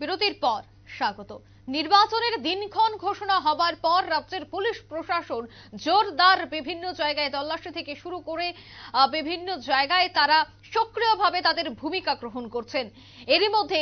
বিরতির পর স্বাগত। নির্বাচনের দিনক্ষণ ঘোষণা হবার পর রাজ্যের পুলিশ প্রশাসন জোরদার বিভিন্ন জায়গায় তল্লাশি থেকে শুরু করে বিভিন্ন জায়গায় তারা সক্রিয়ভাবে তাদের ভূমিকা গ্রহণ করছেন। এরই মধ্যে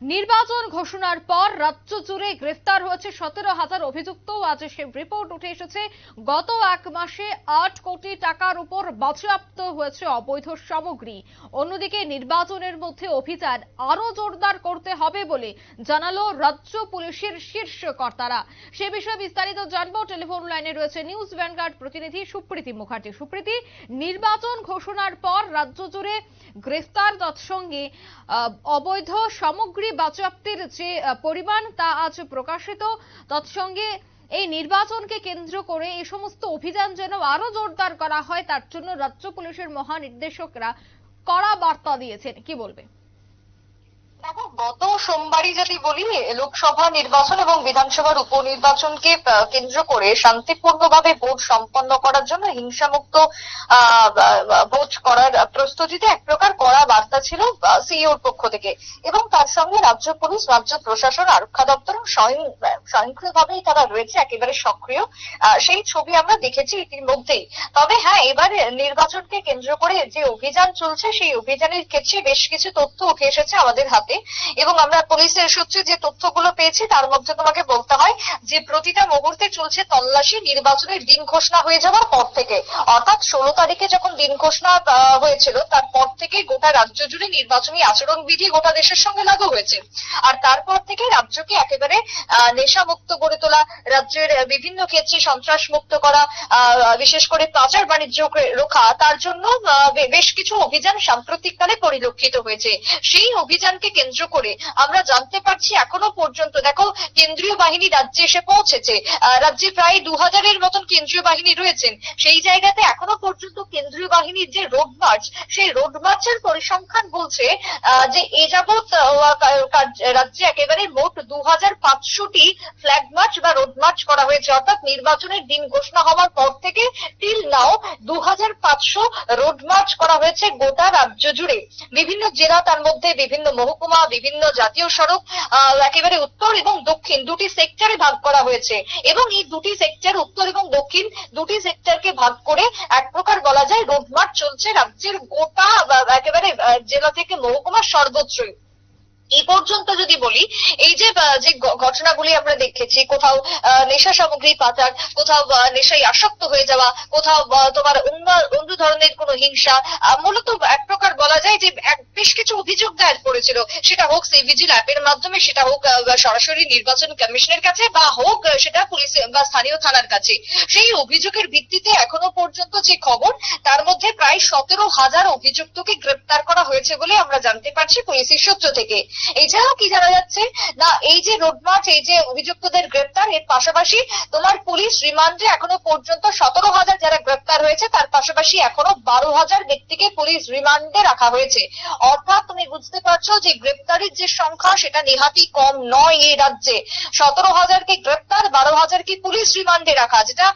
নির্বাচন ঘোষণার পর রাজ্য জুড়ে গ্রেফতার হয়েছে সতেরো হাজার অভিযুক্ত। আজ সে রিপোর্ট উঠে এসেছে, গত এক মাসে আট কোটি টাকার উপর বাজেয়াপ্ত হয়েছে অবৈধ সামগ্রী। অন্যদিকে নির্বাচনের মধ্যে অভিযান আরও জোরদার করতে হবে বলে জানালো রাজ্য পুলিশের শীর্ষ কর্তারা। সে বিষয়ে বিস্তারিত জানব। টেলিফোন লাইনে রয়েছে নিউজ ভ্যানগার্ড প্রতিনিধি সুপ্রীতি মুখার্জি। সুপ্রীতি, নির্বাচন ঘোষণার পর রাজ্য জুড়ে গ্রেফতার তৎসঙ্গে অবৈধ সামগ্রী বাজেয়াপ্তির যে পরিমাণ তা আজ প্রকাশিত। তৎসঙ্গে এই নির্বাচনকে কেন্দ্র করে এই সমস্ত অভিযান যেন আরও জোরদার করা হয়, তার জন্য রাজ্য পুলিশের মহানির্দেশকরা কড়া বার্তা দিয়েছেন। কি বলবে দেখো গত সোমবারই যদি বলি, লোকসভা নির্বাচন এবং বিধানসভার উপনির্বাচনকে কেন্দ্র করে শান্তিপূর্ণভাবে ভোট সম্পন্ন করার জন্য হিংসামুক্ত ভোট করার প্রস্তুতিতে এক প্রকার কড়া বার্তা ছিল সিইওর পক্ষ থেকে। এবং তার সঙ্গে রাজ্য পুলিশ, রাজ্য প্রশাসন, আরক্ষা দপ্তর স্বয়ং, স্বয়ংক্রিয়ভাবেই তারা রয়েছে, একেবারে সক্রিয়। সেই ছবি আমরা দেখেছি ইতিমধ্যেই। তবে হ্যাঁ এবার নির্বাচনকে কেন্দ্র করে যে অভিযান চলছে, সেই অভিযানের ক্ষেত্রে বেশ কিছু তথ্য উঠে এসেছে আমাদের হাতে। এবং আমরা পুলিশের সূত্রে যে তথ্যগুলো পেয়েছি তার মধ্যে তোমাকে বলতে হয় যে প্রতিটা মুহূর্তে চলছে তল্লাশি নির্বাচনের দিন ঘোষণা হয়ে যাওয়ার পর থেকে। অর্থাৎ ষোলো তারিখে যখন দিন ঘোষণা হয়েছিল তারপর থেকে গোটা রাজ্য জুড়ে নির্বাচনী আচরণবিধি গোটা দেশের সঙ্গে লাগু হয়েছে। আর তারপর থেকে রাজ্যকে একেবারে আহ, নেশামুক্ত গড়ে তোলা রাজ্যের বিভিন্ন ক্ষেত্রে সন্ত্রাস মুক্ত করা বিশেষ করে পাচার বাণিজ্য রোখা তার জন্য বেশ কিছু অভিযান সাম্প্রতিককালে পরিলক্ষিত হয়েছে। সেই অভিযানকে কেন্দ্র করে। আমরা জানতে পারছি এখনও পর্যন্ত, দেখো, কেন্দ্রীয় বাহিনী রাজ্যে এসে পৌঁছেছে। রাজ্যে প্রায় দু হাজারের মতন কেন্দ্রীয় বাহিনী রয়েছেন। সেই জায়গাতে এখনও পর্যন্ত কেন্দ্রীয় বাহিনীর যে রোড মার্চ সেই রোড মার্চের পরিসংখ্যান বলছে যে এ যাবৎ রাজ্যে একেবারে মোট দু হাজার পাঁচশোটি ফ্ল্যাগ মার্চ বা রোড মার্চ করা হয়েছে। অর্থাৎ নির্বাচনের দিন ঘোষণা হওয়ার পর থেকে টিল নাও দু হাজার পাঁচশো রোড মার্চ করা হয়েছে গোটা রাজ্য জুড়ে। বিভিন্ন জেলা তার মধ্যে বিভিন্ন মহকুমা বিভিন্ন জাতীয় সড়ক একেবারে উত্তর এবং দক্ষিণ দুটি সেক্টরে ভাগ করা হয়েছে। এবং এই দুটি সেক্টর উত্তর এবং দক্ষিণ দুটি সেক্টরকে ভাগ করে এক প্রকার বলা যায় রোডমার্চ চলছে রাজ্যের গোটা একেবারে জেলা থেকে মহকুমা সর্বত্রই। এই পর্যন্ত যদি বলি, এই যে যে ঘটনাগুলি আমরা দেখেছি, কোথাও নেশা সামগ্রী পাচার, কোথাও নেশায় আসক্ত হয়ে যাওয়া, কোথাও তোমার অন্য অন্য ধরনের কোনো হিংসা মূলত এক প্রকার বলা যায় যে বেশ কিছু অভিযোগ দায়ের করেছিল। সেটা হোক সিভিজিল অ্যাপের মাধ্যমে, সেটা হোক সরাসরি নির্বাচন কমিশনের কাছে, বা হোক সেটা পুলিশ, বা স্থানীয় থানার কাছে। সেই অভিযোগের ভিত্তিতে এখনও পর্যন্ত যে খবর, তার মধ্যে প্রায় সতেরো হাজার অভিযুক্তকে গ্রেপ্তার করা হয়েছে বলে আমরা জানতে পারছি পুলিশের সূত্র থেকে। এছাড়াও কি জানা যাচ্ছে? না, এই যে রোড মার্চ এই যে অভিযুক্তদের গ্রেপ্তার, এর পাশাপাশি তোমার পুলিশ রিমান্ডে এখনও পর্যন্ত সতেরো হাজার যারা গ্রেপ্তার হয়েছে, তার পাশাপাশি এখনও বারো হাজার ব্যক্তিকে পুলিশ রিমান্ডে রাখা হয়েছে। অর্থাৎ তুমি বুঝতে পারছ যে গ্রেপ্তারির যে সংখ্যা, সেটা নেহাতি কম নয় এই রাজ্যে। সতেরো হাজারকে গ্রেপ্তার, বারো হাজারকে পুলিশ রিমান্ডে রাখা, যেটা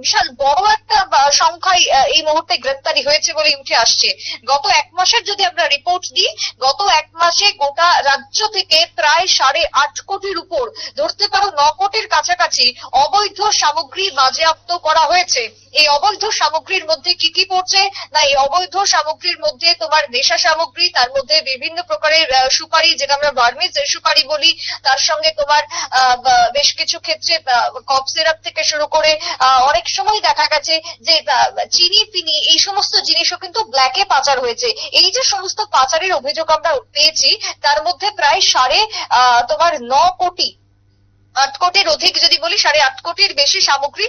বিশাল বড় একটা সংখ্যায় এই মুহূর্তে গ্রেপ্তারি হয়েছে বলে উঠে আসছে। গত এক মাসের যদি আমরা রিপোর্ট দিই, গত এক মাসে গোটা রাজ্য থেকে প্রায় সাড়ে আট কোটির উপর, ধরতে পারো ন কোটির কাছাকাছি, অবৈধ সামগ্রী বাজেয়াপ্ত করা হয়েছে। এই অবৈধ সামগ্রীর মধ্যে কি কি পড়ছে? না, এই অবৈধ সামগ্রীর মধ্যে তোমার নেশা সামগ্রী, তার মধ্যে বিভিন্ন প্রকারের সুপারি, যেটা আমরা বার্মিজ সুপারি বলি, তার সঙ্গে তোমার বেশ কিছু ক্ষেত্রে কফ সিরাপ থেকে শুরু করে অনেক সময় দেখা গেছে যে চিনি, ফিনি, এই সমস্ত জিনিসও কিন্তু ব্ল্যাকে পাচার হয়েছে। এই যে সমস্ত পাচারের অভিযোগ আমরা পেয়েছি তার মধ্যে প্রায় সাড়ে তোমার ন কোটি আট কোটির অধিক যদি বলি, সাড়ে আট কোটির বেশি সামগ্রী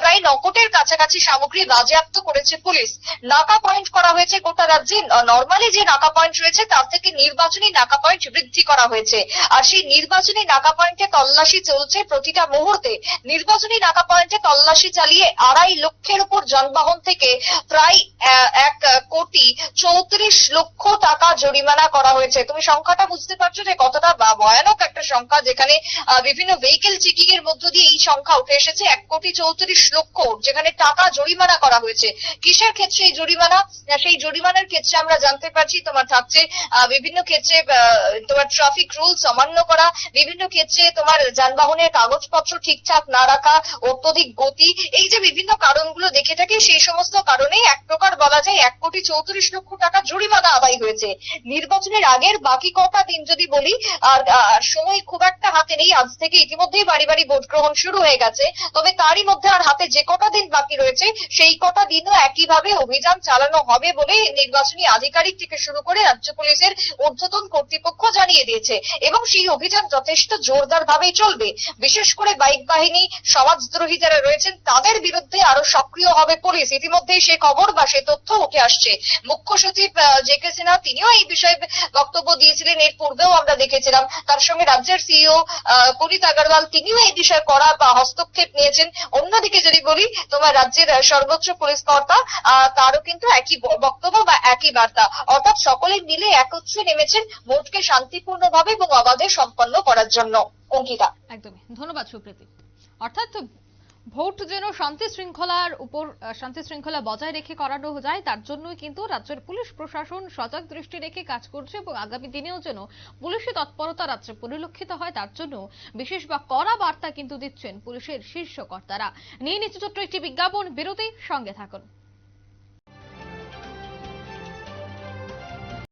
প্রায় ন কোটির কাছাকাছি সামগ্রী বাজেয়াপ্ত করেছে পুলিশ। নাকা পয়েন্ট করা হয়েছে গোটা রাজ্যে। নর্মালি যে নাকা পয়েন্ট রয়েছে, তার থেকে নির্বাচনী নাকা পয়েন্ট বৃদ্ধি করা হয়েছে। আর সেই নির্বাচনী নাকা পয়েন্টে তল্লাশি চলছে প্রতিটা মুহূর্তে। নির্বাচনী নাকা পয়েন্টে তল্লাশি চালিয়ে আড়াই লক্ষের উপর যানবাহন থেকে প্রায় এক কোটি চৌত্রিশ লক্ষ টাকা জরিমানা করা হয়েছে। তুমি সংখ্যাটা বুঝতে পারছ যে কতটা ভয়ানক একটা সংখ্যা যেখানে বিভিন্ন ভেহিকেল চিটিং এর মধ্য দিয়ে এই সংখ্যা উঠে এসেছে। এক কোটি চৌত্রিশ লক্ষ, যেখানে টাকা জরিমানা করা হয়েছে। কিসের ক্ষেত্রে এই জরিমানা? সেই জরিমানার ক্ষেত্রে আমরা জানতে পারছি, তোমার থাকছে বিভিন্ন ক্ষেত্রে তোমার ট্রাফিক রুলস অমান্য করা, বিভিন্ন ক্ষেত্রে তোমার যানবাহনের কাগজপত্র ঠিকঠাক না রাখা, অত্যধিক গতি, এই যে বিভিন্ন কারণগুলো দেখে থাকি, সেই সমস্ত কারণেই এক প্রকার বলা যায় এক কোটি চৌত্রিশ লক্ষ টাকা জরিমানা আদায় হয়েছে। নির্বাচনের আগের বাকি কটা দিন যদি বলি, আর সময় খুব একটা হাতে নেই, আজ থেকে ইতিমধ্যেই বাড়ি বাড়ি ভোট গ্রহণ শুরু হয়ে গেছে। তবে তারই মধ্যে আর হাতে যে কটা দিন বাকি রয়েছে, সেই কটা দিনও একইভাবে অভিযান চালানো হবে বলে নির্বাচনী আধিকারিক থেকে শুরু করে রাজ্য পুলিশের ঊর্ধ্বতন কর্তৃপক্ষ জানিয়ে দিয়েছে। এবং সেই অভিযান যথেষ্ট জোরদার ভাবেই চলবে। বিশেষ করে বাইক বাহিনী, সমাজদ্রোহী যারা রয়েছেন, তাদের বিরুদ্ধে আরও সক্রিয় হবে পুলিশ। ইতিমধ্যেই সে খবর বা সে তথ্য উঠে আসছে। মুখ্য সচিব জে কে সিনহা, তিনিও এই বিষয়ে বক্তব্য দিয়েছিলেন। এর পূর্বেও আমরা দেখেছিলাম। তার সঙ্গে রাজ্যের সিইও পুনিত আগরওয়াল তিনিও এই বিষয়ে করা বা হস্তক্ষেপ নিয়েছেন। অন্যদিকে যদি বলি, তোমার রাজ্যের সর্বোচ্চ পুলিশ কর্তা তারও কিন্তু একই বক্তব্য বা একই বার্তা। অর্থাৎ সকলে মিলে একত্রে নেমেছেন ভোটকে শান্তিপূর্ণভাবে এবং অবাধে সম্পন্ন করার জন্য। অঙ্কিতা। একদমই। ধন্যবাদ সুপ্রীতি। অর্থাৎ ভোট যেন শান্তি শৃঙ্খলার উপর শান্তি শৃঙ্খলা বজায় রেখে করানো যায়, তার জন্যই কিন্তু রাজ্যের পুলিশ প্রশাসন সজাগ দৃষ্টি রেখে কাজ করছে এবং আগামী দিনেও যেন পুলিশি তৎপরতা রাজ্যে পরিলক্ষিত হয়, তার জন্য বিশেষ বা কড়া বার্তা কিন্তু দিচ্ছেন পুলিশের শীর্ষ কর্তারা। নিয়ে নিচ্ছে ছোট্ট একটি বিজ্ঞাপন, বিরতি, সঙ্গে থাকুন।